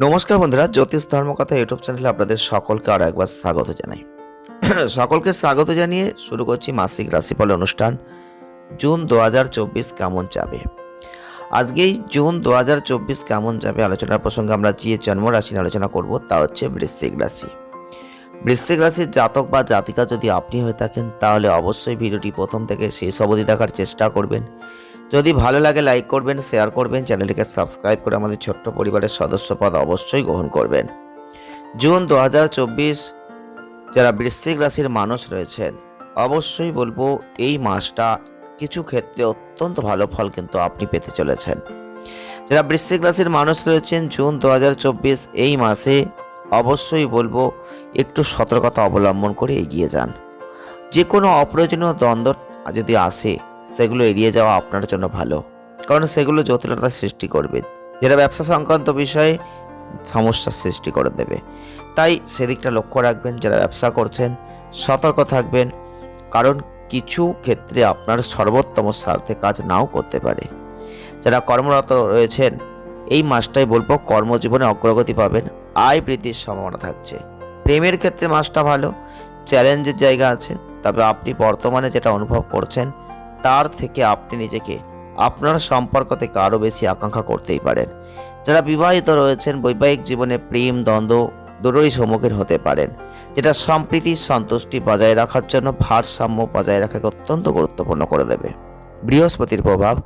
নমস্কার বন্ধুরা, জ্যোতিষ ধর্মকথা ইউটিউব চ্যানেলে আপনাদের সকলকে আরও একবার স্বাগত জানাই। সকলকে স্বাগত জানিয়ে শুরু করছি মাসিক রাশিফল অনুষ্ঠান, জুন দু হাজার চব্বিশ কেমন যাবে? আজকেই জুন দু হাজার চব্বিশ কেমন যাবে আলোচনার প্রসঙ্গে আমরা যে জন্ম রাশি আলোচনা করব তা হচ্ছে বৃশ্চিক রাশি। বৃশ্চিক রাশির জাতক বা জাতিকা যদি আপনি হয়ে থাকেন, তাহলে অবশ্যই ভিডিওটি প্রথম থেকে শেষ অবধি দেখার চেষ্টা করবেন। যদি ভালো লাগে লাইক করবেন শেয়ার করবেন, চ্যানেলটিকে সাবস্ক্রাইব করে আমাদের ছোট্ট পরিবারের সদস্য পদ অবশ্যই গ্রহণ করবেন। জুন দু হাজার চব্বিশ, যারা বৃশ্চিক রাশির মানুষ রয়েছেন, অবশ্যই বলব এই মাসটা কিছু ক্ষেত্রে অত্যন্ত ভালো ফল কিন্তু আপনি পেতে চলেছেন। যারা বৃশ্চিক রাশির মানুষ রয়েছেন, জুন দু হাজার চব্বিশ এই মাসে অবশ্যই বলব একটু সতর্কতা অবলম্বন করে এগিয়ে যান। যে কোনো অপ্রয়োজনীয় দ্বন্দ্ব যদি আসে সেগুলো এড়িয়ে যাওয়া আপনার জন্য ভালো। কারণ সেগুলো জটিলতা সৃষ্টি করবে। যেটা ব্যবসা সংক্রান্ত বিষয়ে সমস্যার সৃষ্টি করে দেবে। তাই সেদিকটা লক্ষ্য রাখবেন, যারা ব্যবসা করছেন, সতর্ক থাকবেন। কারণ কিছু ক্ষেত্রে আপনার সর্বোত্তম স্বার্থে কাজ নাও করতে পারে। যারা কর্মরত রয়েছেন, এই মাসটাই বলব কর্মজীবনে অগ্রগতি পাবেন। আয় বৃদ্ধির সম্ভাবনা থাকছে। প্রেমের ক্ষেত্রে মাসটা ভালো, চ্যালেঞ্জের জায়গা আছে। তবে আপনি বর্তমানে যেটা অনুভব করছেন তার থেকে আপনি নিজেকে আপনার সম্পর্ক থেকে আরও বেশি আকাঙ্ক্ষা করতেই পারেন। যারা বিবাহিত রয়েছেন, বৈবাহিক জীবনে প্রেম, দ্বন্দ্ব দুটোই সম্মুখীন হতে পারেন, যেটা সম্প্রীতির সন্তুষ্টি বজায় রাখার জন্য ভারসাম্য বজায় রাখাকে অত্যন্ত গুরুত্বপূর্ণ করে দেবে। বৃহস্পতির প্রভাব,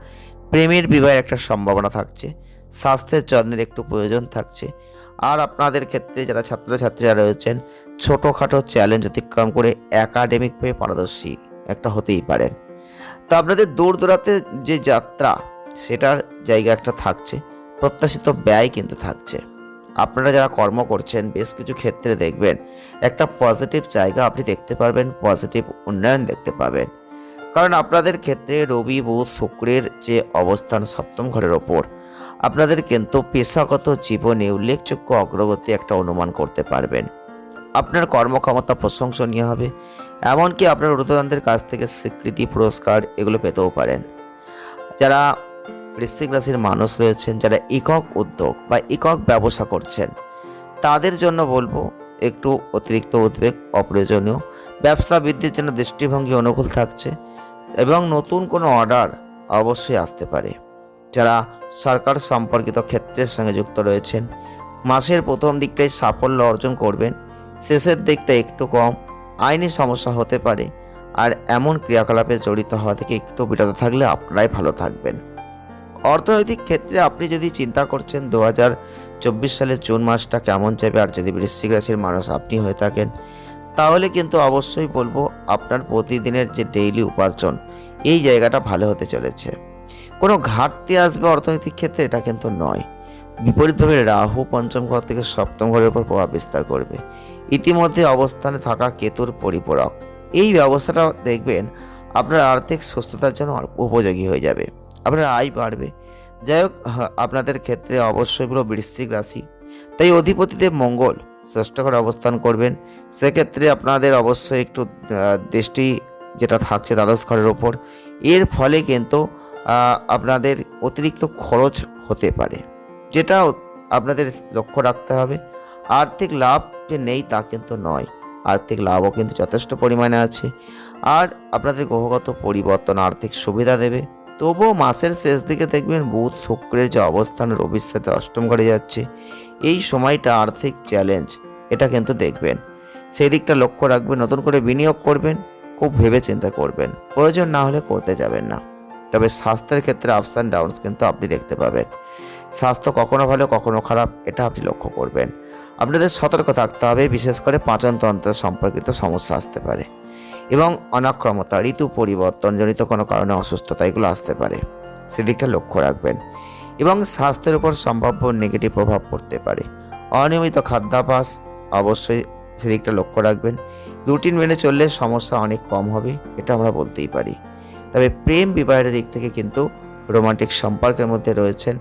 প্রেমের বিবাহের একটা সম্ভাবনা থাকছে, স্বাস্থ্যের যত্নের একটু প্রয়োজন থাকছে। আর আপনাদের ক্ষেত্রে যারা ছাত্রছাত্রীরা রয়েছেন, ছোটোখাটো চ্যালেঞ্জ অতিক্রম করে একাডেমিকভাবে পারদর্শী একটা হতেই পারেন। তো আপনাদের দূর দূরাতে যে যাত্রা, সেটার জায়গা একটা থাকছে, প্রত্যাশিত ব্যয় কিন্তু থাকছে। আপনারা যারা কর্ম করছেন, বেশ কিছু ক্ষেত্রে দেখবেন, একটা পজিটিভ জায়গা আপনি দেখতে পারবেন পজিটিভ উন্নয়ন দেখতে পাবেন। কারণ আপনাদের ক্ষেত্রে রবি বুধ শুক্রের যে অবস্থান সপ্তম ঘরের ওপর, আপনাদের কিন্তু পেশাগত জীবনে উল্লেখযোগ্য অগ্রগতি একটা অনুমান করতে পারবেন। আপনার কর্মক্ষমতা প্রশংসনীয় হবে, এমনকি আপনার ঊর্ধ্বতনদের কাছ থেকে স্বীকৃতি, পুরস্কার এগুলো পেতেও পারেন। যারা বৃশ্চিক রাশির মানুষ রয়েছেন, যারা একক উদ্যোগ বা একক ব্যবসা করছেন, তাদের জন্য বলব, একটু অতিরিক্ত উদ্বেগ অপ্রয়োজনীয়। ব্যবসা বৃদ্ধির জন্য দৃষ্টিভঙ্গি অনুকূল থাকছে এবং নতুন কোনো অর্ডার অবশ্যই আসতে পারে। যারা সরকার সম্পর্কিত ক্ষেত্রের সঙ্গে যুক্ত রয়েছেন, মাসের প্রথম দিকটাই সাফল্য অর্জন করবেন শেষের দিকটা একটু কম, আইনি সমস্যা হতে পারে। আর এমন ক্রিয়াকলাপে জড়িত হওয়া থেকে একটু বিরত থাকলে আপনারাই ভালো থাকবেন। অর্থনৈতিক ক্ষেত্রে আপনি যদি চিন্তা করছেন দু হাজার চব্বিশ সালের জুন মাসটা কেমন যাবে আর যদি বৃশ্চিক রাশির মানুষ আপনি হয়ে থাকেন, তাহলে কিন্তু অবশ্যই বলব আপনার প্রতিদিনের যে ডেইলি উপার্জন, এই জায়গাটা ভালো হতে চলেছে। কোনো ঘাটতি আসবে অর্থনৈতিক ক্ষেত্রে এটা কিন্তু নয়। বিপরীতভাবে রাহু পঞ্চম ঘর থেকে সপ্তম ঘরের উপর প্রভাব বিস্তার করবে। ইতিমধ্যে অবস্থানে থাকা কেতুর পরিপূরক। এই ব্যবস্থাটা দেখবেন আপনার আর্থিক সুস্থতার জন্য উপযোগী হয়ে যাবে। আপনার আয় বাড়বে। যাই হোক আপনাদের ক্ষেত্রে অবশ্যই পুরো বৃশ্চিক রাশি। তাই অধিপতিদেব মঙ্গল, ষষ্ঠ ঘরে অবস্থান করবেন। সেক্ষেত্রে আপনাদের অবশ্যই একটু দৃষ্টি যেটা থাকছে দ্বাদশ ঘরের ওপর এর ফলে কিন্তু আপনাদের অতিরিক্ত খরচ হতে পারে। যেটা আপনাদের লক্ষ্য রাখতে হবে। আর্থিক লাভ যে নেই তা কিন্তু নয়। আর্থিক লাভও কিন্তু যথেষ্ট পরিমাণে আছে। আর আপনাদের গ্রহগত পরিবর্তন আর্থিক সুবিধা দেবে। তবুও মাসের শেষ দিকে দেখবেন বুধ শুক্রের যে অবস্থান সাথে অষ্টম ঘরে যাচ্ছে, এই সময়টা আর্থিক চ্যালেঞ্জ, এটা কিন্তু দেখবেন। সেই দিকটা লক্ষ্য রাখবেন, নতুন করে বিনিয়োগ করবেন, খুব ভেবে চিন্তা করবেন। প্রয়োজন না হলে করতে যাবেন না। তবে স্বাস্থ্যের ক্ষেত্রে আপস অ্যান্ড ডাউনস কিন্তু আপনি দেখতে পাবেন। স্বাস্থ্য কখনো ভালো, কখনো খারাপ, এটা আপনি লক্ষ্য করবেন। আপনাদের সতর্ক থাকতে হবে, বিশেষ করে পাচনতন্ত্র সম্পর্কিত সমস্যা আসতে পারে এবং অনাক্রমতা, ঋতু পরিবর্তনজনিত কোনো কারণে অসুস্থতা, এগুলো আসতে পারে। সেদিকটা লক্ষ্য রাখবেন এবং স্বাস্থ্যের উপর সম্ভাব্য নেগেটিভ প্রভাব পড়তে পারে। অনিয়মিত খাদ্যাভ্যাস, অবশ্যই সেদিকটা লক্ষ্য রাখবেন। রুটিন মেনে চললে সমস্যা অনেক কম হবে, এটা আমরা বলতেই পারি। তবে প্রেম বিবাহের দিক থেকে কিন্তু রোমান্টিক সম্পর্কের মধ্যে রয়েছেন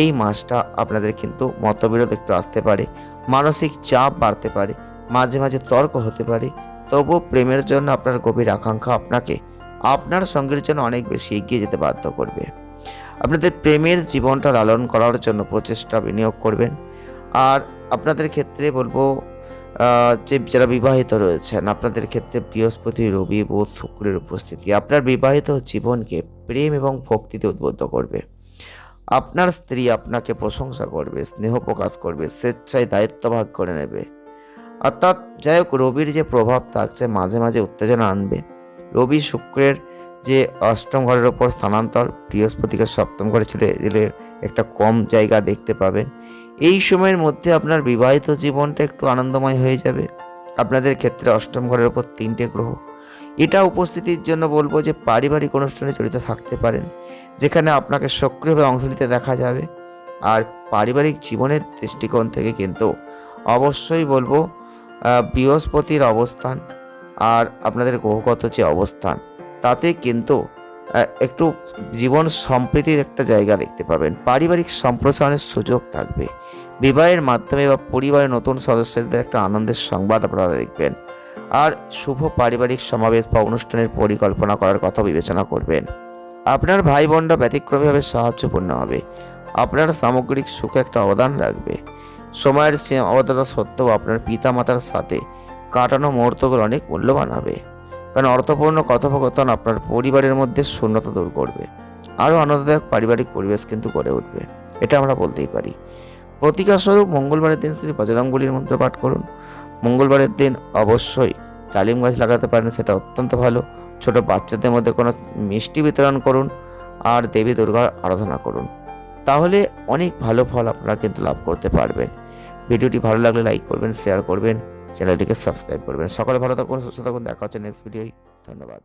এই মাসটা আপনাদের কিন্তু মতবিরোধ একটু আসতে পারে, মানসিক চাপ বাড়তে পারে, মাঝে মাঝে তর্ক হতে পারে, তবুও প্রেমের জন্য আপনার গভীর আকাঙ্ক্ষা আপনাকে, আপনার সঙ্গীর জন্য অনেক বেশি এগিয়ে যেতে বাধ্য করবে। আপনাদের প্রেমের জীবনটা লালন করার জন্য প্রচেষ্টা বিনিয়োগ করবেন। আর আপনাদের ক্ষেত্রে বলব যে যারা বিবাহিত রয়েছেন, আপনাদের ক্ষেত্রে বৃহস্পতি, রবি, বোধ, শুক্রের উপস্থিতি, আপনার বিবাহিত জীবনকে প্রেম এবং ভক্তিতে উদ্বুদ্ধ করবে। আপনার স্ত্রী আপনাকে প্রশংসা করবে, স্নেহ প্রকাশ করবে, স্বেচ্ছায় দায়িত্ব ভাগ করে নেবে। অর্থাৎ যাই হোক, রবির যে প্রভাব থাকছে, মাঝে মাঝে উত্তেজনা আনবে। রবি শুক্রের যে অষ্টম ঘরের ওপর স্থানান্তর, বৃহস্পতিকে সপ্তম ঘরে চলে দিলে একটা কম জায়গা দেখতে পাবেন। এই সময়ের মধ্যে আপনার বিবাহিত জীবনটা একটু আনন্দময় হয়ে যাবে। আপনাদের ক্ষেত্রে অষ্টম ঘরের ওপর তিনটে গ্রহ। এটা উপস্থিতির জন্য বলব যে পারিবারিক অনুষ্ঠানে জড়িত থাকতে পারেন, যেখানে আপনাকে সক্রিয়ভাবে অংশ নিতে দেখা যাবে। আর পারিবারিক জীবনের দৃষ্টিকোণ থেকে কিন্তু অবশ্যই বলব বৃহস্পতির অবস্থান আর আপনাদের গ্রহগত যে অবস্থান, তাতে কিন্তু একটু জীবন সম্প্রীতির একটা জায়গা দেখতে পাবেন। পারিবারিক সম্প্রসারণের সুযোগ থাকবে। বিবাহের মাধ্যমে বা পরিবারের নতুন সদস্যদের একটা আনন্দের সংবাদ আপনারা দেখবেন। আর শুভ পারিবারিক সমাবেশ বা অনুষ্ঠানের পরিকল্পনা করার কথা বিবেচনা করবেন। আপনার ভাই বোনরা ব্যতিক্রমীভাবে সাহায্যপূর্ণ হবে। আপনার সামগ্রিক সুখে একটা অবদান রাখবে। সময়ের সীমাবদ্ধতা সত্ত্বেও আপনার পিতা মাতার সাথে কাটানো মুহূর্তগুলো অনেক মূল্যবান হবে। কারণ অর্থপূর্ণ কথোপকথন আপনার পরিবারের মধ্যে শূন্যতা দূর করবে। আরও আনন্দদায়ক পারিবারিক পরিবেশ কিন্তু গড়ে উঠবে। এটা আমরা বলতেই পারি। প্রতিকারস্বরূপ মঙ্গলবারের দিন শ্রী বজরঙ্গলির মন্ত্র পাঠ করুন। মঙ্গলবারের দিন অবশ্যই ডালিম গাছ লাগাতে পারেন, সেটা অত্যন্ত ভালো। ছোট বাচ্চাদের মধ্যে কোনো মিষ্টি বিতরণ করুন আর দেবী দুর্গার আরাধনা করুন। তাহলে অনেক ভালো ফল আপনারা কিন্তু লাভ করতে পারবেন। ভিডিওটি ভালো লাগলে লাইক করবেন, শেয়ার করবেন। চ্যানেলটিকে সাবস্ক্রাইব করবেন। সকলে ভালো থাকুন সুস্থ থাকুন দেখা হচ্ছে নেক্সট ভিডিওয় ধন্যবাদ।